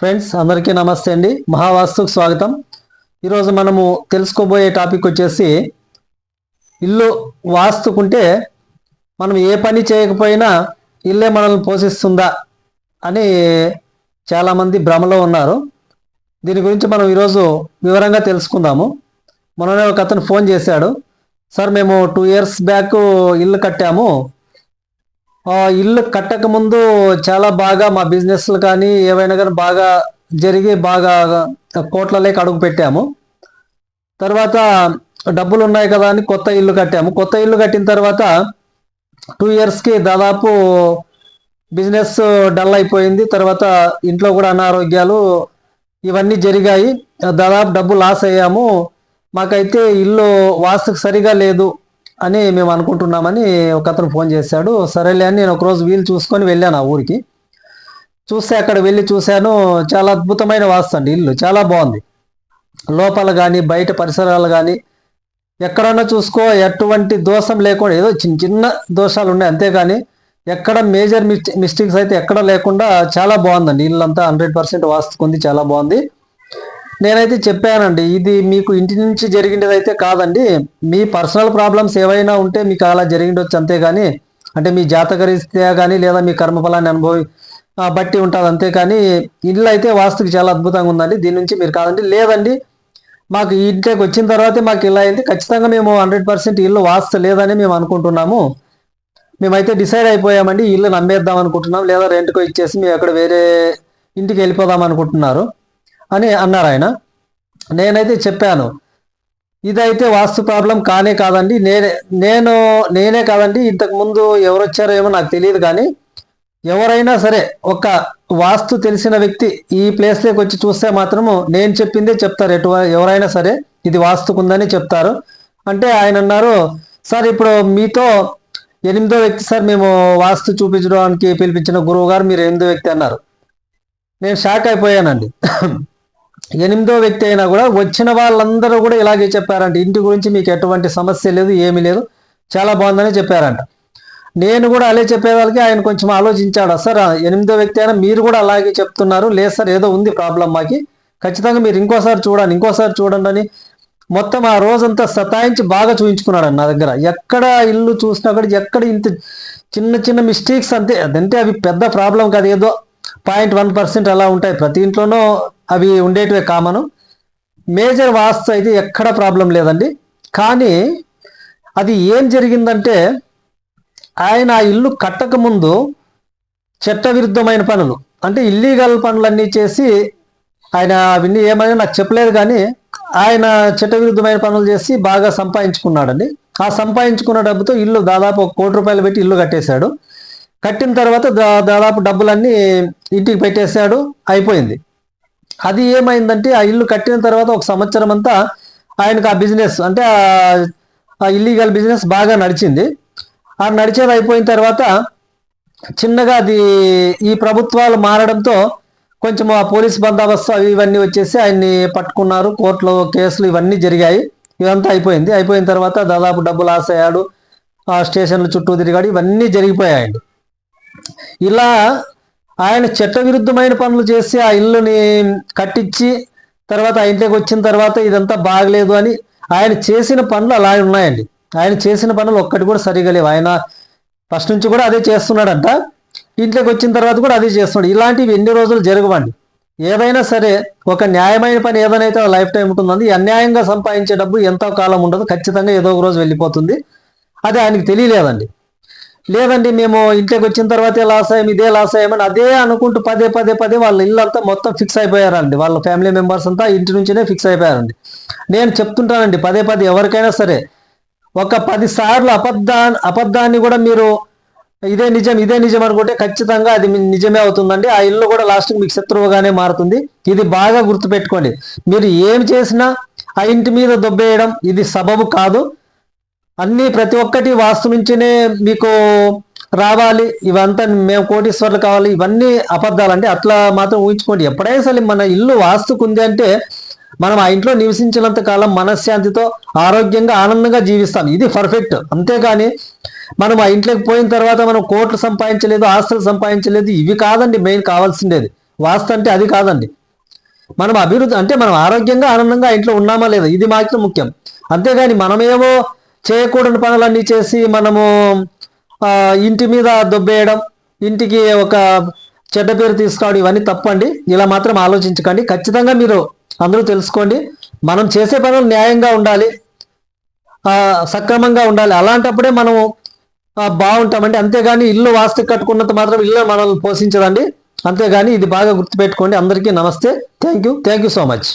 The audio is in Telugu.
ఫ్రెండ్స్ అందరికీ నమస్తే అండి. మహావాస్తుకు స్వాగతం. ఈరోజు మనము తెలుసుకోబోయే టాపిక్ వచ్చేసి ఇల్లు వాస్తుకుంటే మనం ఏ పని చేయకపోయినా ఇల్లే మనల్ని పోషిస్తుందా అని చాలామంది భ్రమలో ఉన్నారు. దీని గురించి మనం ఈరోజు వివరంగా తెలుసుకుందాము. మొన్ననే ఒక అతను ఫోన్ చేశాడు. సార్ మేము టూ ఇయర్స్ బ్యాక్ ఇల్లు కట్టాము. ఇల్లు కట్టక ముందు చాలా బాగా మా బిజినెస్లు కానీ ఏవైనా కానీ బాగా జరిగి బాగా కోట్లలోకి అడుగు పెట్టాము. తర్వాత డబ్బులు ఉన్నాయి కదా అని కొత్త ఇల్లు కట్టాము. కొత్త ఇల్లు కట్టిన తర్వాత టూ ఇయర్స్కి దాదాపు బిజినెస్ డల్ అయిపోయింది. తర్వాత ఇంట్లో కూడా అనారోగ్యాలు ఇవన్నీ జరిగాయి. దాదాపు డబ్బు లాస్ అయ్యాము. మాకైతే ఇల్లు వాస్తుకు సరిగా లేదు. అని మేము అనుకుంటున్నామని ఒక అతను ఫోన్ చేశాడు. సరేలే అని నేను ఒకరోజు వీలు చూసుకొని వెళ్ళాను ఆ ఊరికి. చూస్తే అక్కడ వెళ్ళి చూశాను. చాలా అద్భుతమైన వాస్తండి ఇల్లు. చాలా బాగుంది. లోపల కానీ బయట పరిసరాలు కానీ ఎక్కడన్నా చూసుకో ఎటువంటి దోషం లేకుండా ఏదో చిన్న చిన్న దోషాలు ఉన్నాయి అంతేగాని ఎక్కడ మేజర్ మిస్టేక్స్ అయితే ఎక్కడ లేకుండా చాలా బాగుందండి. ఇల్లంతా హండ్రెడ్ పర్సెంట్ వాస్తుకుంది చాలా బాగుంది. నేనైతే చెప్పానండి ఇది మీకు ఇంటి నుంచి జరిగినది అయితే కాదండి మీ పర్సనల్ ప్రాబ్లమ్స్ ఏవైనా ఉంటే మీకు అలా జరిగిండొచ్చు అంతేగాని అంటే మీ జాతకరీత్యా కానీ లేదా మీ కర్మఫలాన్ని అనుభవి బట్టి ఉంటుంది అంతేకాని ఇల్లు అయితే వాస్తుకి చాలా అద్భుతంగా ఉందండి దీని నుంచి మీరు కాదండి లేదండి మాకు ఇంట్లోకి వచ్చిన తర్వాతే మాకు ఇలా అయింది ఖచ్చితంగా మేము హండ్రెడ్ పర్సెంట్ ఇల్లు వాస్తు లేదని మేము అనుకుంటున్నాము. మేమైతే డిసైడ్ అయిపోయామండి ఇల్లు నమ్మేద్దాం అనుకుంటున్నాం లేదా రెంట్కో ఇచ్చేసి మేము ఎక్కడ వేరే ఇంటికి వెళ్ళిపోదాం అనుకుంటున్నారు. అని అన్నారు ఆయన. నేనైతే చెప్పాను ఇదైతే వాస్తు ప్రాబ్లం కానే కాదండి. నేనే నేను నేనే కాదండి. ఇంతకు ముందు ఎవరు వచ్చారో ఏమో నాకు తెలియదు కానీ ఎవరైనా సరే ఒక వాస్తు తెలిసిన వ్యక్తి ఈ ప్లేస్లోకి వచ్చి చూస్తే మాత్రము నేను చెప్పిందే చెప్తారు. ఎటు ఎవరైనా సరే ఇది వాస్తుకుందని చెప్తారు. అంటే ఆయన అన్నారు సార్ ఇప్పుడు మీతో ఎనిమిదో వ్యక్తి సార్ మేము వాస్తు చూపించడానికి పిలిపించిన గురువు గారు మీరు ఎనిమిదో వ్యక్తి అన్నారు. నేను షాక్ అయిపోయానండి. ఎనిమిదో వ్యక్తి అయినా కూడా వచ్చిన వాళ్ళందరూ కూడా ఇలాగే చెప్పారంట. ఇంటి గురించి మీకు ఎటువంటి సమస్య లేదు ఏమీ లేదు. చాలా బాగుందని చెప్పారంట. నేను కూడా అలా చెప్పే వాళ్ళకి ఆయన కొంచెం ఆలోచించాడు సార్ ఎనిమిదో వ్యక్తి అయినా మీరు కూడా అలాగే చెప్తున్నారు. లేదు సార్ ఏదో ఉంది ప్రాబ్లం మాకి. ఖచ్చితంగా మీరు ఇంకోసారి చూడండి ఇంకోసారి చూడండి అని మొత్తం ఆ రోజంతా సతాయించి బాగా చూయించుకున్నాడు నా దగ్గర. ఎక్కడ ఇల్లు చూసినా కూడా ఎక్కడ ఇంత చిన్న చిన్న మిస్టేక్స్ అంతే. అదంటే అవి పెద్ద ప్రాబ్లం కాదు. ఏదో పాయింట్ వన్ పర్సెంట్ అలా ఉంటాయి. ప్రతి ఇంట్లోనూ అవి ఉండేటివే కామను. మేజర్ వాస్తు అయితే ఎక్కడ ప్రాబ్లం లేదండి. కానీ అది ఏం జరిగిందంటే ఆయన ఆ ఇల్లు కట్టకముందు చట్టవిరుద్ధమైన పనులు అంటే ఇల్లీగల్ పనులన్నీ చేసి ఆయన అవన్నీ ఏమైనా నాకు చెప్పలేదు కానీ ఆయన చట్టవిరుద్ధమైన పనులు చేసి బాగా సంపాదించుకున్నాడండి. ఆ సంపాదించుకున్న డబ్బుతో ఇల్లు దాదాపు ఒక కోటి రూపాయలు పెట్టి ఇల్లు కట్టేశాడు. కట్టిన తర్వాత దా- దాదాపు డబ్బులన్నీ ఇంటికి పెట్టేశాడు. అయిపోయింది. అది ఏమైందంటే ఆ ఇల్లు కట్టిన తర్వాత ఒక సంవత్సరం అంతా ఆయనకు ఆ బిజినెస్ అంటే ఆ- ఇల్లీగల్ బిజినెస్ బాగా నడిచింది. ఆ నడిచేది అయిపోయిన తర్వాత చిన్నగా అది ఈ ప్రభుత్వాలు మారడంతో కొంచెం ఆ పోలీస్ బందోబస్తు అవి ఇవన్నీ వచ్చేసి ఆయన్ని పట్టుకున్నారు. కోర్టులో కేసులు ఇవన్నీ జరిగాయి. ఇదంతా అయిపోయింది. అయిపోయిన తర్వాత దాదాపు డబ్బులు లాస్ అయ్యాడు ఆ స్టేషన్ల చుట్టూ తిరిగాడు. ఇవన్నీ జరిగిపోయాయండి. ఇలా ఆయన చట్టవిరుద్ధమైన పనులు చేసి ఆ ఇల్లుని కట్టించి తర్వాత ఆ ఇంట్లోకి వచ్చిన తర్వాత ఇదంతా బాగలేదు అని ఆయన చేసిన పనులు అలా ఉన్నాయండి. ఆయన చేసిన పనులు ఒక్కటి కూడా సరిగా లేవు. ఆయన ఫస్ట్ నుంచి కూడా అదే చేస్తున్నాడంట. ఇంట్లోకి వచ్చిన తర్వాత కూడా అదే చేస్తున్నాడు. ఇలాంటివి ఎన్ని రోజులు జరగవండి. ఏదైనా సరే ఒక న్యాయమైన పని ఏదైతే లైఫ్ టైం ఉంటుందండి. అన్యాయంగా సంపాదించే డబ్బు ఎంతో కాలం ఉండదు. ఖచ్చితంగా ఏదో ఒక రోజు వెళ్ళిపోతుంది. అది ఆయనకి తెలియలేదండి. లేదండి మేము ఇంట్లోకి వచ్చిన తర్వాతే లాస్ అయ్యాం ఇదే లాస్ అయ్యామని అదే అనుకుంటూ పదే పదే పదే వాళ్ళ ఇల్లు అంతా మొత్తం ఫిక్స్ అయిపోయారండి. వాళ్ళ ఫ్యామిలీ మెంబర్స్ అంతా ఇంటి నుంచినే ఫిక్స్ అయిపోయారండి. నేను చెప్తుంటానండి పదే పదే ఎవరికైనా సరే. ఒక పది సార్లు అబద్ధా అబద్ధాన్ని కూడా మీరు ఇదే నిజం ఇదే నిజం అనుకుంటే ఖచ్చితంగా అది మీ నిజమే అవుతుందండి. ఆ ఇల్లు కూడా లాస్ట్కి మీకు శత్రువుగానే మారుతుంది. ఇది బాగా గుర్తుపెట్టుకోండి. మీరు ఏం చేసినా ఆ ఇంటి మీద దొబ్బేయడం ఇది సబబు కాదు. అన్ని ప్రతి ఒక్కటి వాస్తు నుంచినే మీకు రావాలి. ఇవంతా మేము కోటీశ్వర్లు కావాలి. ఇవన్నీ అబద్ధాలండి. అట్లా మాత్రం ఊహించుకోండి. ఎప్పుడైనా సరే మన ఇల్లు వాస్తుకుంది అంటే మనం ఆ ఇంట్లో నివసించినంత కాలం మనశ్శాంతితో ఆరోగ్యంగా ఆనందంగా జీవిస్తాం. ఇది పర్ఫెక్ట్. అంతేగాని మనం ఆ ఇంట్లోకి పోయిన తర్వాత మనం కోట్లు సంపాదించలేదు ఆస్తులు సంపాదించలేదు. ఇవి కాదండి మెయిన్ కావాల్సిండేది. వాస్తు అంటే అది కాదండి. మనం అభివృద్ధి అంటే మనం ఆరోగ్యంగా ఆనందంగా ఇంట్లో ఉన్నామా లేదా? ఇది మాత్రం ముఖ్యం. అంతేగాని మనమేమో చేయకూడని పనులన్నీ చేసి మనము ఇంటి మీద దొబ్బేయడం ఇంటికి ఒక చెడ్డ పేరు తీసుకురావడం ఇవన్నీ తప్పండి. ఇలా మాత్రం ఆలోచించకండి. ఖచ్చితంగా మీరు అందరూ తెలుసుకోండి. మనం చేసే పనులు న్యాయంగా ఉండాలి. సక్రమంగా ఉండాలి. అలాంటప్పుడే మనం బాగుంటామండి. అంతేగాని ఇల్లు వాస్తు కట్టుకున్నంత మాత్రం ఇల్లు మనల్ని పోషించదండి. అంతేగాని ఇది బాగా గుర్తుపెట్టుకోండి. అందరికీ నమస్తే. Thank you. Thank you so much.